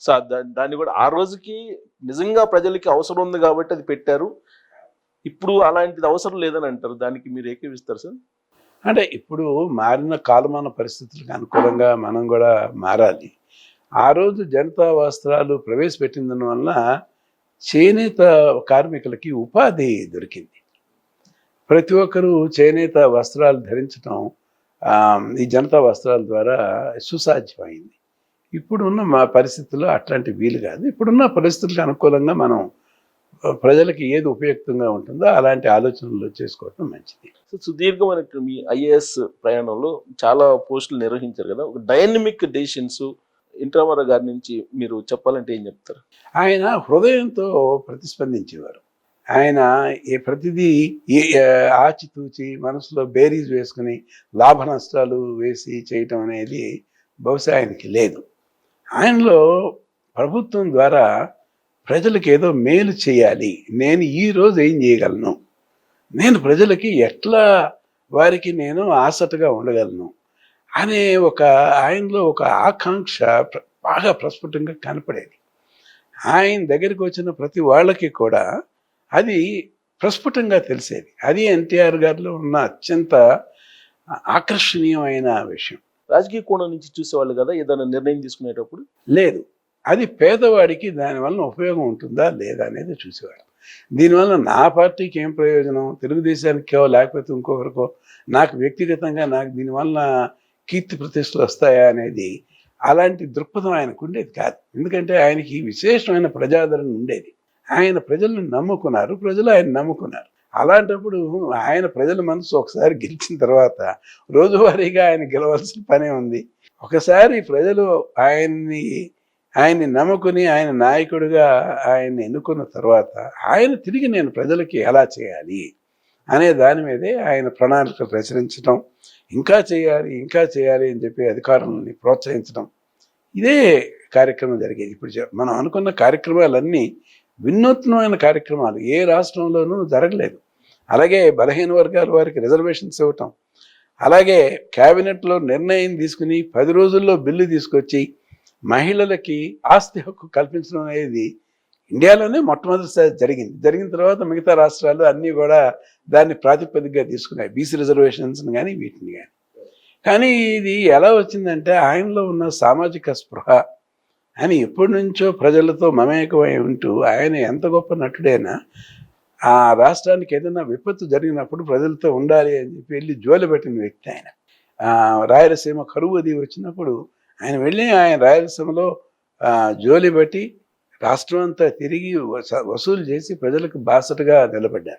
So దాన్ని కూడా ఆ రోజుకి నిజంగా ప్రజలకి అవసరం ఉంది కాబట్టి అది పెట్టారు. ఇప్పుడు అలాంటిది అవసరం లేదని అంటారు. దానికి మీరు ఏకీవిస్తారు సార్? అంటే ఇప్పుడు మారిన కాలమాన పరిస్థితులకు అనుకూలంగా మనం కూడా మారాలి. ఆ రోజు జనతా వస్త్రాలు ప్రవేశపెట్టిన వల్ల చేనేత కార్మికులకి ఉపాధి దొరికింది. ప్రతి ఒక్కరూ చేనేత వస్త్రాలు ధరించడం ఈ జనతా వస్త్రాల ద్వారా సుసాధ్యమైంది. ఇప్పుడున్న మా పరిస్థితుల్లో అట్లాంటి వీలు కాదు. ఇప్పుడున్న పరిస్థితులకు అనుకూలంగా మనం ప్రజలకి ఏది ఉపయుక్తంగా ఉంటుందో అలాంటి ఆలోచనలు చేసుకోవటం మంచిది. సో సుదీర్ఘమైన మీ ఐఏఎస్ ప్రయాణంలో చాలా పోస్టులు నిర్వహించారు కదా. ఒక డైనమిక్ డెసిషన్స్ ఇంట్రామర గారి నుంచి మీరు చెప్పాలంటే ఏం చెప్తారు? ఆయన హృదయంతో ప్రతిస్పందించేవారు. ఆయన ఏ ప్రతిదీ ఆచితూచి మనసులో బేరీజ్ వేసుకుని లాభ నష్టాలు వేసి చేయటం అనేది బహుశా ఆయనకి లేదు. ఆయనలో ప్రభుత్వం ద్వారా ప్రజలకు ఏదో మేలు చేయాలి. నేను ఈరోజు ఏం చేయగలను? నేను ప్రజలకి ఎట్లా వారికి నేను ఆసటగా ఉండగలను? అనే ఒక ఆయనలో ఒక ఆకాంక్ష బాగా ప్రస్ఫుటంగా కనపడేది. ఆయన దగ్గరికి వచ్చిన ప్రతి వాళ్ళకి కూడా అది ప్రస్ఫుటంగా తెలిసేది. అది ఎన్టీఆర్ గారిలో ఉన్న అత్యంత ఆకర్షణీయమైన విషయం. రాజకీయ కోణం నుంచి చూసేవాళ్ళు కదా ఏదైనా నిర్ణయం తీసుకునేటప్పుడు? లేదు. అది పేదవాడికి దానివల్ల ఉపయోగం ఉంటుందా లేదా అనేది చూసేవాడు దీనివల్ల నా పార్టీకి ఏం ప్రయోజనం? తెలుగుదేశానికో లేకపోతే ఇంకొకరికో? నాకు వ్యక్తిగతంగా నాకు దీనివల్ల కీర్తి ప్రతిష్టలు వస్తాయా అనేది అలాంటి దృక్పథం ఆయనకు ఉండేది కాదు. ఎందుకంటే ఆయనకి విశేషమైన ప్రజాదరణ ఉండేది. ఆయన ప్రజలను నమ్ముకున్నారు ప్రజలు ఆయన నమ్ముకున్నారు. అలాంటప్పుడు ఆయన ప్రజల మనసు ఒకసారి గెలిచిన తర్వాత రోజువారీగా ఆయన గెలవాల్సిన పనే ఉంది. ఒకసారి ప్రజలు ఆయన్ని ఆయన్ని నమ్ముకుని ఆయన నాయకుడిగా ఆయన్ని ఎన్నుకున్న తర్వాత ఆయన తిరిగి నేను ప్రజలకి ఎలా చేయాలి అనే దాని మీదే ఆయన ప్రణాళికలు ప్రచురించడం ఇంకా చేయాలి ఇంకా చేయాలి అని చెప్పి అధికారులని ప్రోత్సహించడం ఇదే కార్యక్రమం జరిగేది. ఇప్పుడు మనం అనుకున్న కార్యక్రమాలన్నీ వినూత్నమైన కార్యక్రమాలు ఏ రాష్ట్రంలోనూ జరగలేదు. అలాగే బలహీన వర్గాల వారికి రిజర్వేషన్స్ ఇవ్వటం అలాగే క్యాబినెట్లో నిర్ణయం తీసుకుని పది రోజుల్లో బిల్లు తీసుకొచ్చి మహిళలకి ఆస్తి హక్కు కల్పించడం అనేది ఇండియాలోనే మొట్టమొదటిసారి జరిగింది. జరిగిన తర్వాత మిగతా రాష్ట్రాలు అన్నీ కూడా దాన్ని ప్రాతిపదికగా తీసుకున్నాయి. బీసీ రిజర్వేషన్స్ని కానీ వీటిని కానీ కానీ ఇది ఎలా వచ్చిందంటే ఆయనలో ఉన్న సామాజిక స్పృహ ఆయన ఎప్పటి నుంచో ప్రజలతో మమేకమై ఉంటూ ఆయన ఎంత గొప్ప నటుడైనా ఆ రాష్ట్రానికి ఏదైనా విపత్తు జరిగినప్పుడు ప్రజలతో ఉండాలి అని చెప్పి వెళ్ళి జోలి పెట్టిన వ్యక్తి ఆయన. రాయలసీమ కరువు అది వచ్చినప్పుడు ఆయన వెళ్ళి ఆయన రాయలసీమలో జోలి పెట్టి రాష్ట్రం అంతా తిరిగి వసూలు చేసి ప్రజలకు బాసటగా నిలబడ్డారు.